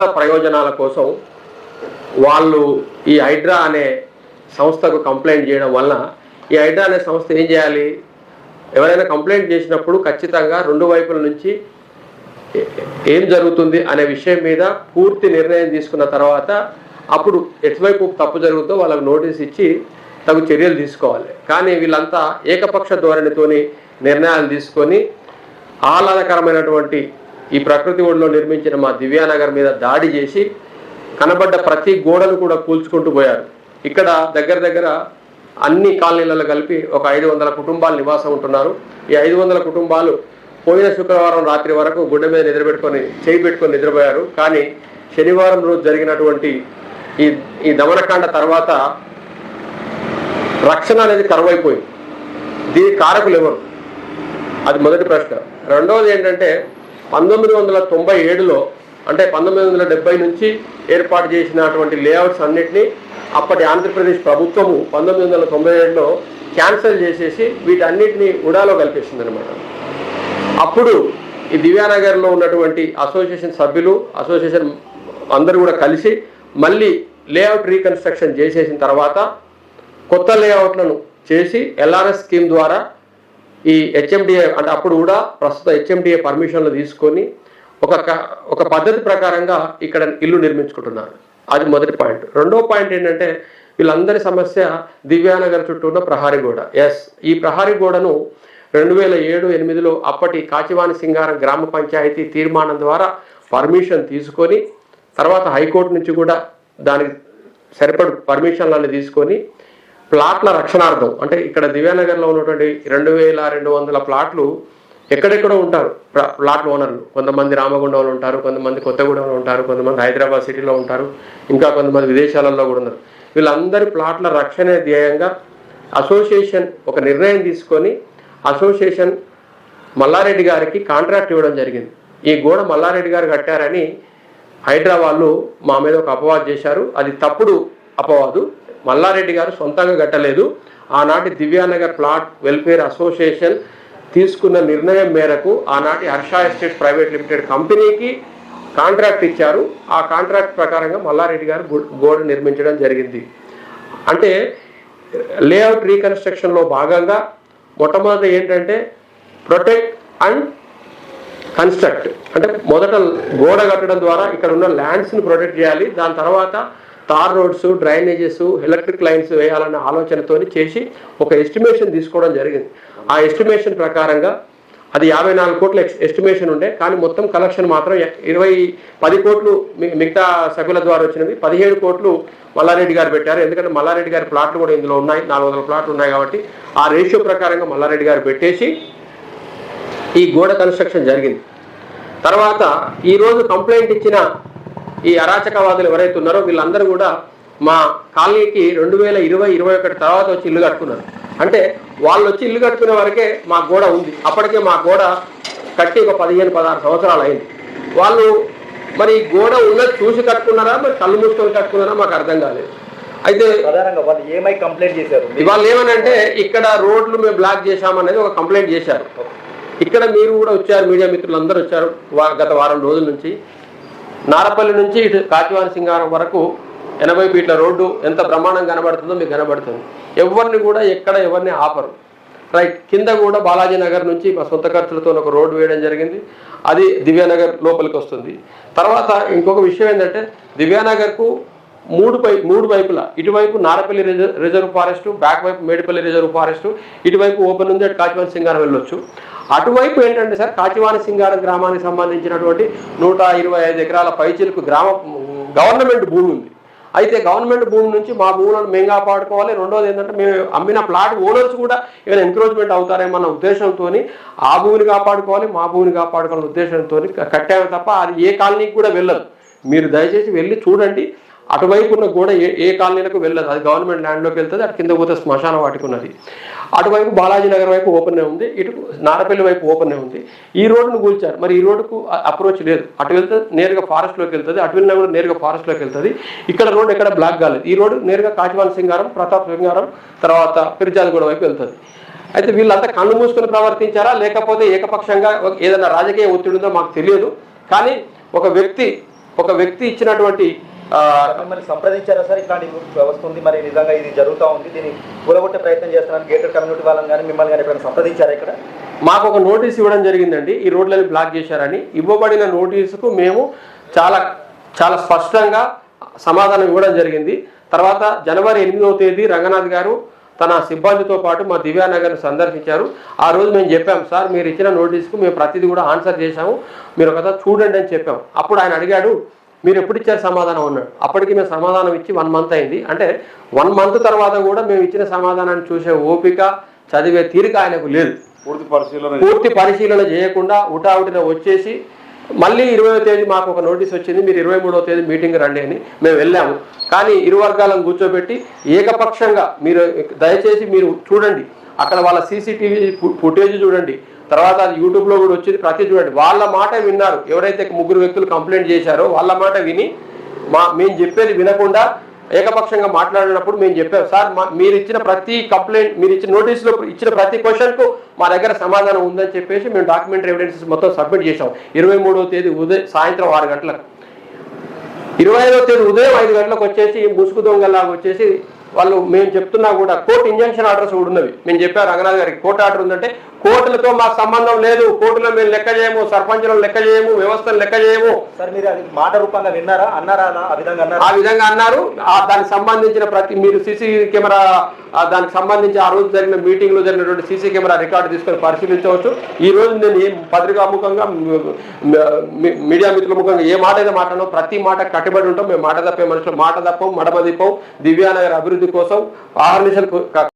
ప్రయోజనాల కోసం వాళ్ళు ఈ హైడ్రా అనే సంస్థకు కంప్లైంట్ చేయడం వల్ల ఈ హైడ్రా అనే సంస్థ ఏం చేయాలి? ఎవరైనా కంప్లైంట్ చేసినప్పుడు ఖచ్చితంగా రెండు వైపుల నుంచి ఏం జరుగుతుంది అనే విషయం మీద పూర్తి నిర్ణయం తీసుకున్న తర్వాత అప్పుడు ఎటువైపు తప్పు జరుగుతుందో వాళ్ళకు నోటీస్ ఇచ్చి తగు చర్యలు తీసుకోవాలి. కానీ వీళ్ళంతా ఏకపక్ష ధోరణితోని నిర్ణయాలు తీసుకొని ఆహ్లాదకరమైనటువంటి ఈ ప్రకృతి ఒడిలో నిర్మించిన మా దివ్యానగర్ మీద దాడి చేసి కనబడ్డ ప్రతి గోడను కూడా కూల్చుకుంటూ పోయారు. ఇక్కడ దగ్గర దగ్గర అన్ని కాలనీలలో కలిపి ఒక ఐదు వందల కుటుంబాలు నివాసం ఉంటున్నారు. ఈ ఐదు వందల కుటుంబాలు పోయిన శుక్రవారం రాత్రి వరకు గుండె మీద నిద్రపెట్టుకొని చేయి పెట్టుకొని నిద్రపోయారు. కానీ శనివారం రోజు జరిగినటువంటి ఈ ఈ దమనకాండ తర్వాత రక్షణ అనేది కరువైపోయింది. దీని కారకులు ఎవరు? అది మొదటి ప్రశ్న. రెండవది ఏంటంటే పంతొమ్మిది వందల తొంభై ఏడులో అంటే పంతొమ్మిది వందల డెబ్బై నుంచి ఏర్పాటు చేసినటువంటి లేఅవుట్స్ అన్నిటినీ అప్పటి ఆంధ్రప్రదేశ్ ప్రభుత్వము పంతొమ్మిది వందల తొంభై ఏడులో క్యాన్సిల్ చేసేసి వీటన్నిటిని ఉడాలో కల్పేసింది అనమాట అప్పుడు ఈ దివ్యానగర్లో ఉన్నటువంటి అసోసియేషన్ సభ్యులు అసోసియేషన్ అందరూ కూడా కలిసి మళ్ళీ లేఅవుట్ రీకన్స్ట్రక్షన్ చేసేసిన తర్వాత కొత్త లేఅవుట్లను చేసి ఎల్ఆర్ఎస్ స్కీమ్ ద్వారా ఈ హెచ్ఎండిఏ అంటే అప్పుడు కూడా ప్రస్తుత హెచ్ఎండిఏ పర్మిషన్లు తీసుకొని ఒక ఒక పద్ధతి ప్రకారంగా ఇక్కడ ఇల్లు నిర్మించుకుంటున్నారు. అది మొదటి పాయింట్. రెండో పాయింట్ ఏంటంటే వీళ్ళందరి సమస్య దివ్యానగర్ చుట్టూ ఉన్న ప్రహారీ గోడ. ఎస్ ఈ ప్రహారీ గోడను రెండు వేల ఏడు ఎనిమిదిలో అప్పటి కాచివాణి సింగారం గ్రామ పంచాయతీ తీర్మానం ద్వారా పర్మిషన్ తీసుకొని తర్వాత హైకోర్టు నుంచి కూడా దానికి సరిపడు పర్మిషన్లను తీసుకొని ప్లాట్ల రక్షణార్థం. అంటే ఇక్కడ దివ్యానగర్లో ఉన్నటువంటి రెండు వేల రెండు వందల ప్లాట్లు ఎక్కడెక్కడో ఉంటారు. ప్లా- ప్లాట్ ఓనర్లు. కొంతమంది రామగుండంలో ఉంటారు కొంతమంది కొత్తగూడెంలో ఉంటారు కొంతమంది హైదరాబాద్ సిటీలో ఉంటారు ఇంకా కొంతమంది విదేశాలలో కూడా ఉన్నారు. వీళ్ళందరి ప్లాట్ల రక్షణ ధ్యేయంగా అసోసియేషన్ ఒక నిర్ణయం తీసుకొని అసోసియేషన్ మల్లారెడ్డి గారికి కాంట్రాక్ట్ ఇవ్వడం జరిగింది. ఈ గోడ మల్లారెడ్డి గారు కట్టారని హైదరాబాద్లో మా మీద ఒక అపవాదు చేశారు. అది తప్పుడు అపవాదు. మల్లారెడ్డి గారు సొంతంగా కట్టలేదు. ఆనాటి దివ్యానగర్ ప్లాట్ వెల్ఫేర్ అసోసియేషన్ తీసుకున్న నిర్ణయం మేరకు ఆనాటి హర్ష ఎస్టేట్ ప్రైవేట్ లిమిటెడ్ కంపెనీకి కాంట్రాక్ట్ ఇచ్చారు. ఆ కాంట్రాక్ట్ ప్రకారంగా మల్లారెడ్డి గారు గోడ నిర్మించడం జరిగింది. అంటే లేఅవుట్ రీకన్స్ట్రక్షన్లో భాగంగా మొట్టమొదటి ఏంటంటే ప్రొటెక్ట్ అండ్ కన్స్ట్రక్ట్. అంటే మొదట గోడ కట్టడం ద్వారా ఇక్కడ ఉన్న ల్యాండ్స్ని ప్రొటెక్ట్ చేయాలి. దాని తర్వాత tar roads drainages electric lines వేయాలన్న ఆలోచనతోని చేసి ఒక ఎస్టిమేషన్ తీసుకోవడం జరిగింది. ఆ ఎస్టిమేషన్ ప్రకారంగా అది యాభై నాలుగు కోట్ల ఎస్టిమేషన్ ఉండే కానీ మొత్తం కలెక్షన్ మాత్రం ఇరవై పది కోట్లు మి- మిగతా సభ్యుల ద్వారా వచ్చినవి. పదిహేడు కోట్లు మల్లారెడ్డి గారు పెట్టారు. ఎందుకంటే మల్లారెడ్డి గారి ప్లాట్లు కూడా ఇందులో ఉన్నాయి. నాలుగు వందల ప్లాట్లు ఉన్నాయి కాబట్టి ఆ రేషియో ప్రకారంగా మల్లారెడ్డి గారు పెట్టేసి ఈ గోడ కన్స్ట్రక్షన్ జరిగింది. తర్వాత ఈరోజు కంప్లైంట్ ఇచ్చిన ఈ అరాచకవాదులు ఎవరైతే ఉన్నారో వీళ్ళందరూ కూడా మా కాలనీకి రెండు వేల ఇరవై ఇరవై ఒకటి తర్వాత వచ్చి ఇల్లు కట్టుకున్నారు. అంటే వాళ్ళు వచ్చి ఇల్లు కట్టుకునే వరకే మా గోడ ఉంది. అప్పటికే మా గోడ కట్టి ఒక పదిహేను పదహారు సంవత్సరాలు అయింది. వాళ్ళు మరి గోడ ఉన్నది చూసి కట్టుకున్నారా? మరి కళ్ళు మూసుకొని కట్టుకున్నారా? మాకు అర్థం కాలేదు. అయితే వాళ్ళు ఏమై కంప్లైంట్ చేశారు? ఇవాళ ఏమనంటే ఇక్కడ రోడ్లు మేము బ్లాక్ చేశామనేది ఒక కంప్లైంట్ చేశారు. ఇక్కడ మీరు కూడా వచ్చారు మీడియా మిత్రులు అందరూ వచ్చారు గత వారం రోజుల నుంచి. నారపల్లి నుంచి ఇటు కాచివాని సింగారం వరకు ఎనభై ఫీట్ల రోడ్డు ఎంత ప్రమాణం కనబడుతుందో మీకు కనబడుతుంది. ఎవరిని కూడా ఎక్కడ ఎవరిని ఆపరు. రైట్ కింద కూడా బాలాజీ నగర్ నుంచి మా సొంత ఖర్చులతో ఒక రోడ్డు వేయడం జరిగింది. అది దివ్యానగర్ లోపలికి వస్తుంది. తర్వాత ఇంకొక విషయం ఏంటంటే దివ్యానగర్కు మూడు పై మూడు వైపులా ఇటువైపు Narapalli reserve reserve forest back వైపు మేడిపల్లి రిజర్వ్ ఫారెస్ట్ ఇటువైపు ఓపెన్ ఉంది అటు కాచివాని సింగారం వెళ్ళొచ్చు. అటువైపు ఏంటంటే సార్ కాచివాని సింగారం గ్రామానికి సంబంధించినటువంటి నూట ఇరవై ఐదు ఎకరాల పైచిలకు గ్రామ గవర్నమెంట్ భూమి ఉంది. అయితే గవర్నమెంట్ భూమి నుంచి మా భూములను మేము కాపాడుకోవాలి. రెండోది ఏంటంటే మేము అమ్మిన ప్లాట్ ఓనర్స్ కూడా ఏమైనా ఎంక్రోచ్మెంట్ అవుతారేమన్న ఉద్దేశంతో ఆ భూమిని కాపాడుకోవాలి మా భూమిని కాపాడుకోవాలనే ఉద్దేశంతో కట్టాము తప్ప అది ఏ కాలనీకి కూడా వెళ్ళదు. మీరు దయచేసి వెళ్ళి చూడండి. అటువైపున కూడా ఏ ఏ కాలనీలకు వెళ్ళదు. అది గవర్నమెంట్ ల్యాండ్లోకి వెళ్తుంది అటు కింద పోతే శ్మశాన వాటికి ఉన్నది. అటువైపు బాలాజీ నగర్ వైపు ఓపెన్ ఉంది ఇటు నారపల్లి వైపు ఓపెన్ ఉంది. ఈ రోడ్డును కూల్చారు. మరి ఈ రోడ్డుకు అప్రోచ్ లేదు. అటు వెళ్తే నేరుగా ఫారెస్ట్లోకి వెళ్తుంది అటు వెళ్ళినా కూడా నేరుగా ఫారెస్ట్లోకి వెళ్తుంది. ఇక్కడ రోడ్డు ఎక్కడ బ్లాక్ కాలేదు. ఈ రోడ్డు నేరుగా కాచివాన్ సింగారం ప్రతాప్ సింగారం తర్వాత పిరిజాదిగూడ వైపు వెళ్తుంది. అయితే వీళ్ళంతా కళ్ళు మూసుకొని ప్రవర్తించారా? లేకపోతే ఏకపక్షంగా ఏదైనా రాజకీయ ఒత్తిడి ఉందో మాకు తెలియదు. కానీ ఒక వ్యక్తి ఒక వ్యక్తి ఇచ్చినటువంటి మిమ్మల్ని సంప్రదించారా సార్? ఇట్లాంటి వ్యవస్థ ఉంది మరి నిజంగా ఇది జరుగుతూ ఉంది దీన్ని కూలగొట్టే ప్రయత్నం చేస్తున్నాను గేటెడ్ కమ్యూనిటీ వాళ్ళని కానీ మిమ్మల్ని కానీ ఎప్పుడైనా సంప్రదించారా ఇక్కడ? మాకు ఒక నోటీస్ ఇవ్వడం జరిగిందండి ఈ రోడ్లని బ్లాక్ చేశారని. ఇవ్వబడిన నోటీసుకు మేము చాలా చాలా స్పష్టంగా సమాధానం ఇవ్వడం జరిగింది. తర్వాత జనవరి ఎనిమిదవ తేదీ రంగనాథ్ గారు తన సిబ్బందితో పాటు మా దివ్యానగర్ని సందర్శించారు. ఆ రోజు మేము చెప్పాం సార్ మీరు ఇచ్చిన నోటీస్కు మేము ప్రతిదీ కూడా ఆన్సర్ చేశాము. మీరు ఒకసారి చూడండి అని చెప్పాం. అప్పుడు ఆయన అడిగాడు మీరు ఎప్పుడు ఇచ్చారు సమాధానం అన్నాడు. అప్పటికి మేము సమాధానం ఇచ్చి వన్ మంత్ అయింది. అంటే వన్ మంత్ తర్వాత కూడా మేము ఇచ్చిన సమాధానాన్ని చూసే ఓపిక చదివే తీరిక ఆయనకు లేదు. పూర్తి పరిశీలన పూర్తి పరిశీలన చేయకుండా ఉటావుటిన వచ్చేసి మళ్ళీ ఇరవై తేదీ మాకు ఒక నోటీస్ వచ్చింది. మీరు ఇరవై మూడవ తేదీ మీటింగ్ రండి అని మేము వెళ్ళాము. కానీ ఇరు వర్గాలను కూర్చోబెట్టి ఏకపక్షంగా మీరు దయచేసి మీరు చూడండి. అక్కడ వాళ్ళ సీసీటీవీ ఫుటేజ్ చూడండి. తర్వాత అది యూట్యూబ్లో కూడా వచ్చింది. ప్రతి చూడండి వాళ్ళ మాట విన్నారు. ఎవరైతే ముగ్గురు వ్యక్తులు కంప్లైంట్ చేశారో వాళ్ళ మాట విని మా మేము చెప్పేది వినకుండా ఏకపక్షంగా మాట్లాడినప్పుడు మేము చెప్పాం. సార్ మీరు ఇచ్చిన ప్రతి కంప్లైంట్ మీరు ఇచ్చిన నోటీసులో ఇచ్చిన ప్రతి క్వశ్చన్కు మా దగ్గర సమాధానం ఉందని చెప్పేసి మేము డాక్యుమెంటరీ ఎవిడెన్సెస్ మొత్తం సబ్మిట్ చేసాం ఇరవై మూడవ తేదీ ఉదయం సాయంత్రం ఆరు గంటలకు. ఇరవై ఐదవ తేదీ ఉదయం ఐదు గంటలకు వచ్చేసి ముసుగు దొంగలాగా వచ్చేసి వాళ్ళు మేము చెప్తున్నా కూడా కోర్టు ఇంజంక్షన్ ఆర్డర్స్ కూడా ఉన్నవి. మేము చెప్పారు రంగనాథ్ గారికి కోర్టు ఆర్డర్ ఉందంటే కోర్టులతో మాకు సంబంధం లేదు. కోర్టులో మేము లెక్క చేయము సర్పంచులను లెక్క చేయము వ్యవస్థను లెక్క చేయము. సార్ మీరు అది మాట రూపంగా విన్నారా? అన్నారా? ఆ విధంగా ఆ అన్నారా విధంగా అన్నారు. ఆ దానికి సంబంధించిన ప్రతి మీరు సీసీ కెమెరా ఆ దానికి సంబంధించి ఆ రోజు జరిగిన మీటింగ్లో జరిగినటువంటి సీసీ కెమెరా రికార్డు తీసుకొని పరిశీలించవచ్చు. ఈ రోజు నేను ఏ పత్రికాముఖంగా మీడియా మిత్రుల ముఖంగా ఏ మాట అయితే మాట్లాడో ప్రతి మాట కట్టుబడి ఉంటాం. మేము మాట తప్పే మనుషులు మాట తప్పం మడమ దిప్పం దివ్యానగర్ అభివృద్ధి కోసం ఆహర్నిశలు